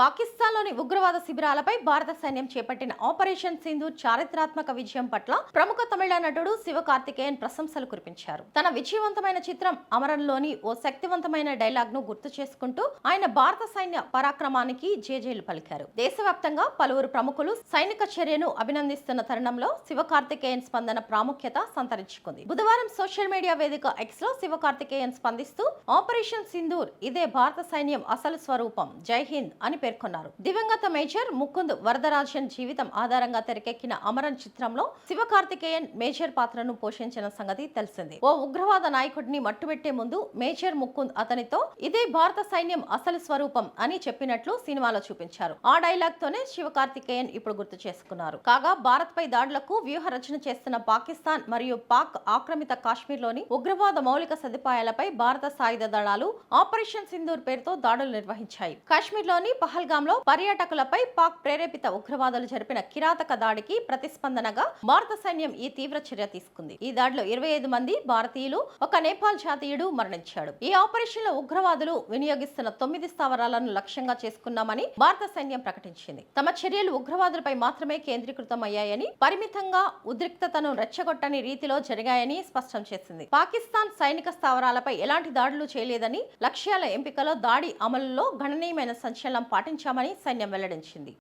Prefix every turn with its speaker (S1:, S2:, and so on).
S1: పాకిస్తాన్లోని ఉగ్రవాద శిబిరాలపై భారత సైన్యం చేపట్టిన ఆపరేషన్ సింధు చారిత్రాత్మక విజయం పట్ల ప్రముఖ తమిళ నటుడు శివకార్తికేయన్ ప్రశంసలు కురిపించారు. తన విజయవంతమైన చిత్రం అమరంలోని ఓ శక్తివంతమైన డైలాగ్ను గుర్తు చేసుకుంటూ ఆయన భారత సైన్య పరాక్రమానికి జేజేలు పలికారు. దేశవ్యాప్తంగా పలువురు ప్రముఖులు సైనిక చర్యను అభినందిస్తున్న తరుణంలో శివకార్తికేయన్ స్పందన ప్రాముఖ్యత సంతరించుకుంది. బుధవారం సోషల్ మీడియా వేదిక ఎక్స్లో శివకార్తికేయన్ స్పందిస్తూ ఆపరేషన్ సింధూర్ ఇదే భారత సైన్యం అసలు స్వరూపం. జై హింద్ అని పేర్కొన్నారు. దివంగత మేజర్ ముకుంద్ వరదరాజన్ జీవితం ఆధారంగా తెరకెక్కిన అమరన్ చిత్రంలో శివకార్తికేయన్ మేజర్ పాత్రను పోషించిన సంగతి తెలిసింది. ఓ ఉగ్రవాద నాయకుడిని మట్టుబెట్టే ముందు మేజర్ ముకుంద్ అతనితో ఇదే భారత సైన్యం అసలు స్వరూపం అని చెప్పినట్లు సినిమాలో చూపించారు. ఆ డైలాగ్ తోనే శివకార్తికేయన్ ఇప్పుడు గుర్తు చేసుకున్నారు. కాగా భారత్ పై దాడులకు వ్యూహ రచన చేస్తున్న పాకిస్తాన్ మరియు పాక్ ఆక్రమిత కాశ్మీర్లోని ఉగ్రవాద మౌలిక సదుపాయాలపై భారత సాయుధ దళాలు ఆపరేషన్ సింధూర్ పేరుతో దాడులు నిర్వహించాయి. కాశ్మీర్లోని పహల్గాంలో పర్యాటకులపై పాక్ ప్రేరేపిత ఉగ్రవాదులు జరిపిన కిరాతక దాడికి ప్రతిస్పందనగా భారత సైన్యం ఈ తీవ్ర చర్య తీసుకుంది. ఈ దాడిలో ఇరవై ఐదు మంది భారతీయులు ఒక నేపాల్ జాతీయుడు మరణించాడు. ఈ ఆపరేషన్లో ఉగ్రవాదులు వినియోగిస్తున్న తొమ్మిది స్థావరాలను లక్ష్యంగా చేసుకున్నామని భారత సైన్యం ప్రకటించింది. తమ చర్యలు ఉగ్రవాదులపై మాత్రమే కేంద్రీకృతం అయ్యాయని పరిమితంగా ఉద్రిక్తతను రెచ్చగొట్టని రీతిలో జరిగాయని స్పష్టం చేసింది. పాకిస్తాన్ సైనిక స్థావరాలపై ఎలాంటి దాడులు చేయలేదని లక్ష్యాల ఎంపికలో దాడి అమలులో గణనీయమైన సంచలనం పాటించామని సైన్యం వెల్లడించింది.